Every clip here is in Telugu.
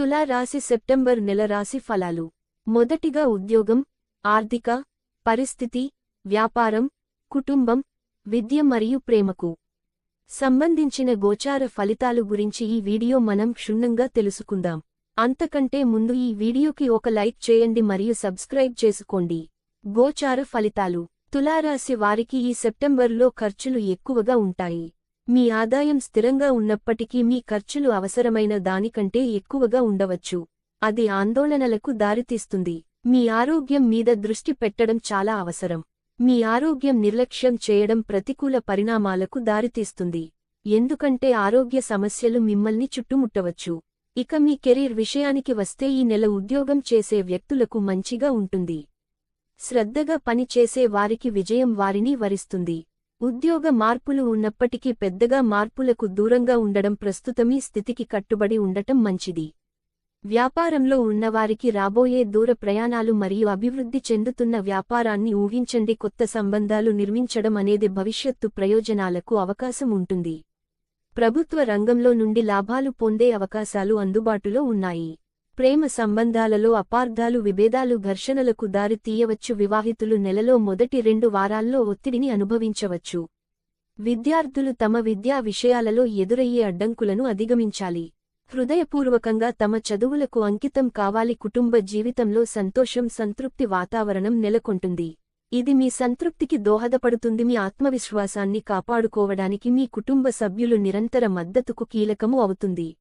తులారాశి సెప్టెంబర్ నెల రాశి ఫలాలు. మొదటిగా ఉద్యోగం ఆర్థిక పరిస్థితి వ్యాపారం కుటుంబం విద్య మరియు ప్రేమకు సంబంధించిన గోచార ఫలితాలు గురించి ఈ వీడియో మనం క్షుణ్ణంగా తెలుసుకుందాం. అంతకంటే ముందు ఈ వీడియోకి ఒక లైక్ చేయండి మరియు సబ్స్క్రైబ్ చేసుకోండి. గోచార ఫలితాలు. తులారాశి వారికి ఈ సెప్టెంబర్లో ఖర్చులు ఎక్కువగా ఉంటాయి. మీ ఆదాయం స్థిరంగా ఉన్నప్పటికీ మీ ఖర్చులు అవసరమైన దానికంటే ఎక్కువగా ఉండవచ్చు. అది ఆందోళనలకు దారితీస్తుంది. మీ ఆరోగ్యం మీద దృష్టి పెట్టడం చాలా అవసరం. మీ ఆరోగ్యం నిర్లక్ష్యం చేయడం ప్రతికూల పరిణామాలకు దారితీస్తుంది. ఎందుకంటే ఆరోగ్య సమస్యలు మిమ్మల్ని చుట్టుముట్టవచ్చు. ఇక మీ కెరీర్ విషయానికి వస్తే ఈ నెల ఉద్యోగం చేసే వ్యక్తులకు మంచిగా ఉంటుంది. శ్రద్ధగా పనిచేసే వారికి విజయం వారిని వరిస్తుంది. ఉద్యోగ మార్పులు ఉన్నప్పటికీ పెద్దగా మార్పులకు దూరంగా ఉండడం ప్రస్తుతమీ స్థితికి కట్టుబడి ఉండటం మంచిది. వ్యాపారంలో ఉన్నవారికి రాబోయే దూర ప్రయాణాలు మరియు అభివృద్ధి చెందుతున్న వ్యాపారాన్ని ఊహించండి. కొత్త సంబంధాలు నిర్మించడం అనేది భవిష్యత్తు ప్రయోజనాలకు అవకాశం ఉంటుంది. ప్రభుత్వ రంగంలో నుండి లాభాలు పొందే అవకాశాలు అందుబాటులో ఉన్నాయి. ప్రేమ సంబంధాలలో అపార్థాలు విభేదాలు ఘర్షణలకు దారి తీయవచ్చు. వివాహితులు నెలలో మొదటి రెండు వారాల్లో ఒత్తిడిని అనుభవించవచ్చు. విద్యార్థులు తమ విద్యా విషయాలలో ఎదురయ్యే అడ్డంకులను అధిగమించాలి. హృదయపూర్వకంగా తమ చదువులకు అంకితం కావాలి. కుటుంబ జీవితంలో సంతోషం సంతృప్తి వాతావరణం నెలకొంటుంది. ఇది మీ సంతృప్తికి దోహదపడుతుంది. మీ ఆత్మవిశ్వాసాన్ని కాపాడుకోవడానికి మీ కుటుంబ సభ్యులు నిరంతర మద్దతుకు కీలకము అవుతుంది.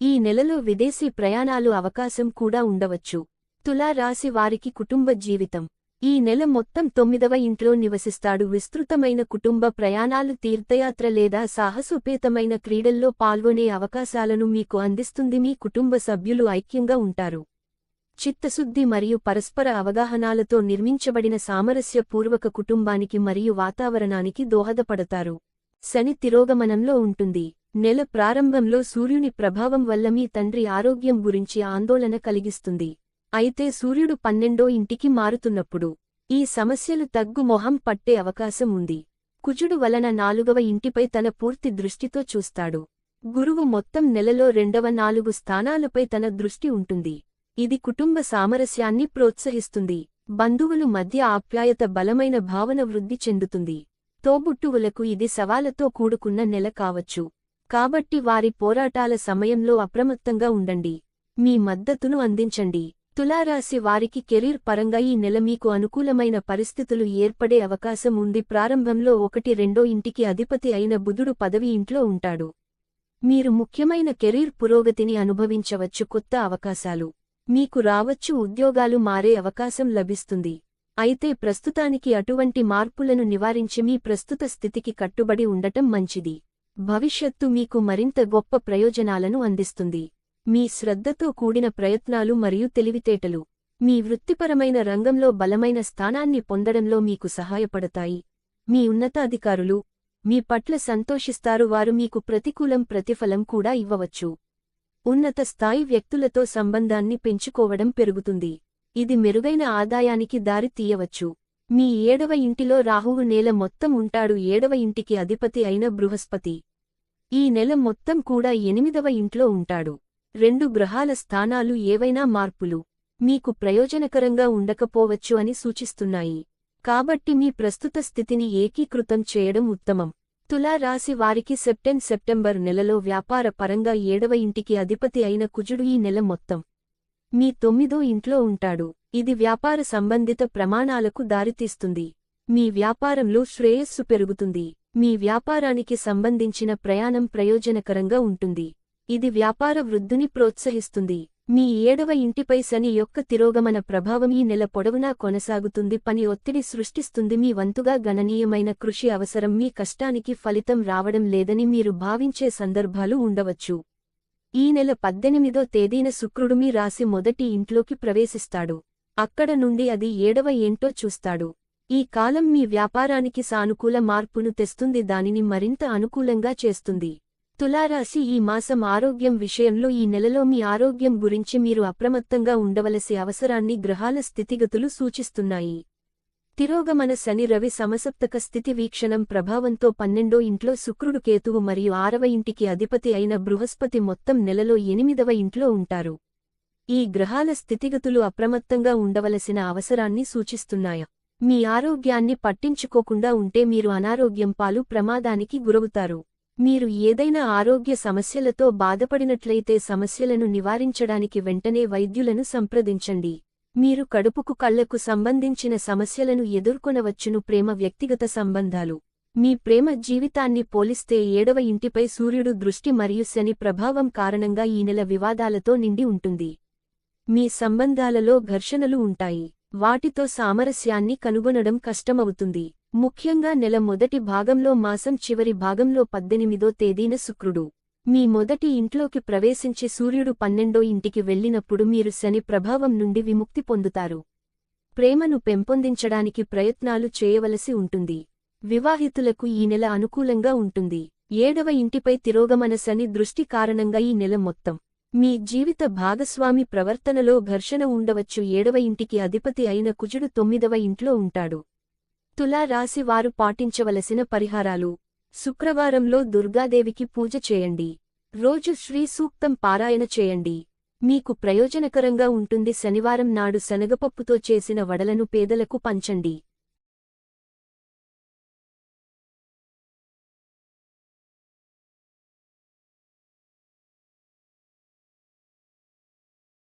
ఈ నెలలో విదేశీ ప్రయాణాలు అవకాశం కూడా ఉండవచ్చు. తులా రాశి వారికి కుటుంబ జీవితం. ఈ నెల మొత్తం తొమ్మిదవ ఇంట్లో నివసిస్తాడు. విస్తృతమైన కుటుంబ ప్రయాణాలు తీర్థయాత్ర లేదా సాహసోపేతమైన క్రీడల్లో పాల్గొనే అవకాశాలను మీకు అందిస్తుంది. మీ కుటుంబ సభ్యులు ఐక్యంగా ఉంటారు. చిత్తశుద్ధి మరియు పరస్పర అవగాహనాలతో నిర్మించబడిన సామరస్యపూర్వక కుటుంబానికి మరియు వాతావరణానికి దోహదపడతారు. శని తిరోగమనంలో ఉంటుంది. నెల ప్రారంభంలో సూర్యుని ప్రభావం వల్ల మీ తండ్రి ఆరోగ్యం గురించి ఆందోళన కలిగిస్తుంది. అయితే సూర్యుడు పన్నెండో ఇంటికి మారుతున్నప్పుడు ఈ సమస్యలు తగ్గు మొహం పట్టే అవకాశం ఉంది. కుజుడు వలన నాలుగవ ఇంటిపై తన పూర్తి దృష్టితో చూస్తాడు. గురువు మొత్తం నెలలో రెండవ నాలుగు స్థానాలపై తన దృష్టి ఉంటుంది. ఇది కుటుంబ సామరస్యాన్ని ప్రోత్సహిస్తుంది. బంధువులు మధ్య ఆప్యాయత బలమైన భావన వృద్ధి చెందుతుంది. తోబుట్టువులకు ఇది సవాలతో కూడుకున్న నెల కావచ్చు. కాబట్టి వారి పోరాటాల సమయంలో అప్రమత్తంగా ఉండండి. మీ మద్దతును అందించండి. తులారాశి వారికి కెరీర్ పరంగా ఈ నెల మీకు అనుకూలమైన పరిస్థితులు ఏర్పడే అవకాశం ఉంది. ప్రారంభంలో ఒకటి రెండో ఇంటికి అధిపతి అయిన బుధుడు పదవి ఇంట్లో ఉంటాడు. మీరు ముఖ్యమైన కెరీర్ పురోగతిని అనుభవించవచ్చు. కొత్త అవకాశాలు మీకు రావచ్చు. ఉద్యోగాలు మారే అవకాశం లభిస్తుంది. అయితే ప్రస్తుతానికి అటువంటి మార్పులను నివారించి మీ ప్రస్తుత స్థితికి కట్టుబడి ఉండటం మంచిది. భవిష్యత్తు మీకు మరింత గొప్ప ప్రయోజనాలను అందిస్తుంది. మీ శ్రద్ధతో కూడిన ప్రయత్నాలు మరియు తెలివితేటలు మీ వృత్తిపరమైన రంగంలో బలమైన స్థానాన్ని పొందడంలో మీకు సహాయపడతాయి. మీ ఉన్నతాధికారులు మీ పట్ల సంతోషిస్తారు వారు మీకు ప్రతికూలం ప్రతిఫలం కూడా ఇవ్వవచ్చు. ఉన్నత స్థాయి వ్యక్తులతో సంబంధాన్ని పెంచుకోవడం పెరుగుతుంది. ఇది మెరుగైన ఆదాయానికి దారి తీయవచ్చు. మీ ఏడవ ఇంటిలో రాహువు నేల మొత్తం ఉంటాడు. ఏడవ ఇంటికి అధిపతి అయిన బృహస్పతి. ఈ నెల మొత్తం కూడా ఎనిమిదవ ఇంట్లో ఉంటాడు. రెండు గ్రహాల స్థానాలు ఏవైనా మార్పులు మీకు ప్రయోజనకరంగా ఉండకపోవచ్చు అని సూచిస్తున్నాయి. కాబట్టి మీ ప్రస్తుత స్థితిని ఏకీకృతం చేయడం ఉత్తమం. తులా రాశి వారికి సెప్టెన్ సెప్టెంబర్ నెలలో వ్యాపార పరంగా ఏడవ ఇంటికి అధిపతి అయిన కుజుడు ఈ నెల మొత్తం మీ తొమ్మిదో ఇంట్లో ఉంటాడు. ఇది వ్యాపార సంబంధిత ప్రమాణాలకు దారితీస్తుంది. మీ వ్యాపారంలో శ్రేయస్సు పెరుగుతుంది. మీ వ్యాపారానికి సంబంధించిన ప్రయాణం ప్రయోజనకరంగా ఉంటుంది. ఇది వ్యాపార వృద్ధిని ప్రోత్సహిస్తుంది. మీ ఏడవ ఇంటిపై శని యొక్క తిరోగమన ప్రభావం ఈ నెల పొడవునా కొనసాగుతుంది. పని ఒత్తిడి సృష్టిస్తుంది. మీ వంతుగా గణనీయమైన కృషి అవసరం. మీ కష్టానికి ఫలితం రావడం లేదని మీరు భావించే సందర్భాలు ఉండవచ్చు. ఈ నెల పద్దెనిమిదో తేదీన శుక్రుడు మీ రాశి మొదటి ఇంట్లోకి ప్రవేశిస్తాడు. అక్కడ నుండి అది ఏడవ ఏంటో చూస్తాడు. ఈ కాలం మీ వ్యాపారానికి సానుకూల మార్పును తెస్తుంది దానిని మరింత అనుకూలంగా చేస్తుంది. తులారాశి ఈ మాసం ఆరోగ్యం విషయంలో ఈ నెలలో మీ ఆరోగ్యం గురించి మీరు అప్రమత్తంగా ఉండవలసి అవసరాన్ని గ్రహాల స్థితిగతులు సూచిస్తున్నాయి. తిరోగమన శని రవి సమసప్తక స్థితి వీక్షణం ప్రభావంతో పన్నెండో ఇంట్లో శుక్రుడు కేతువు మరియు ఆరవ ఇంటికి అధిపతి అయిన బృహస్పతి మొత్తం నెలలో ఎనిమిదవ ఇంట్లో ఉంటారు. ఈ గ్రహాల స్థితిగతులు అప్రమత్తంగా ఉండవలసిన అవసరాన్ని సూచిస్తున్నాయి. మీ ఆరోగ్యాన్ని పట్టించుకోకుండా ఉంటే మీరు అనారోగ్యం పాలు ప్రమాదానికి గురవుతారు. మీరు ఏదైనా ఆరోగ్య సమస్యలతో బాధపడినట్లయితే సమస్యలను నివారించడానికి వెంటనే వైద్యులను సంప్రదించండి. మీరు కడుపుకు కళ్ళకు సంబంధించిన సమస్యలను ఎదుర్కొనవచ్చును ప్రేమ వ్యక్తిగత సంబంధాలు. మీ ప్రేమ జీవితాన్ని పోలిస్తే ఏడవ ఇంటిపై సూర్యుడు దృష్టి మరియు శని ప్రభావం కారణంగా ఈ నెల వివాదాలతో నిండి ఉంటుంది. మీ సంబంధాలలో ఘర్షణలు ఉంటాయి. వాటితో సామరస్యాన్ని కనుగొనడం కష్టమవుతుంది. ముఖ్యంగా నెల మొదటి భాగంలో మాసం చివరి భాగంలో పద్దెనిమిదో తేదీన శుక్రుడు. మీ మొదటి ఇంట్లోకి ప్రవేశించి సూర్యుడు పన్నెండో ఇంటికి వెళ్ళినప్పుడు మీరు శని ప్రభావం నుండి విముక్తి పొందుతారు. ప్రేమను పెంపొందించడానికి ప్రయత్నాలు చేయవలసి ఉంటుంది. వివాహితులకు ఈ నెల అనుకూలంగా ఉంటుంది. ఏడవ ఇంటిపై తిరోగమన శని దృష్టి కారణంగా ఈ నెల మొత్తం. మీ జీవిత భాగస్వామి ప్రవర్తనలో ఘర్షణ ఉండవచ్చు. ఏడవ ఇంటికి అధిపతి అయిన కుజుడు తొమ్మిదవ ఇంట్లో ఉంటాడు. తులా రాశి వారు పాటించవలసిన పరిహారాలు. శుక్రవారంలో దుర్గాదేవికి పూజ చేయండి. రోజు శ్రీ సూక్తం పారాయణ చేయండి. మీకు ప్రయోజనకరంగా ఉంటుంది శనివారం నాడు శనగపప్పుతో చేసిన వడలను పేదలకు పంచండి.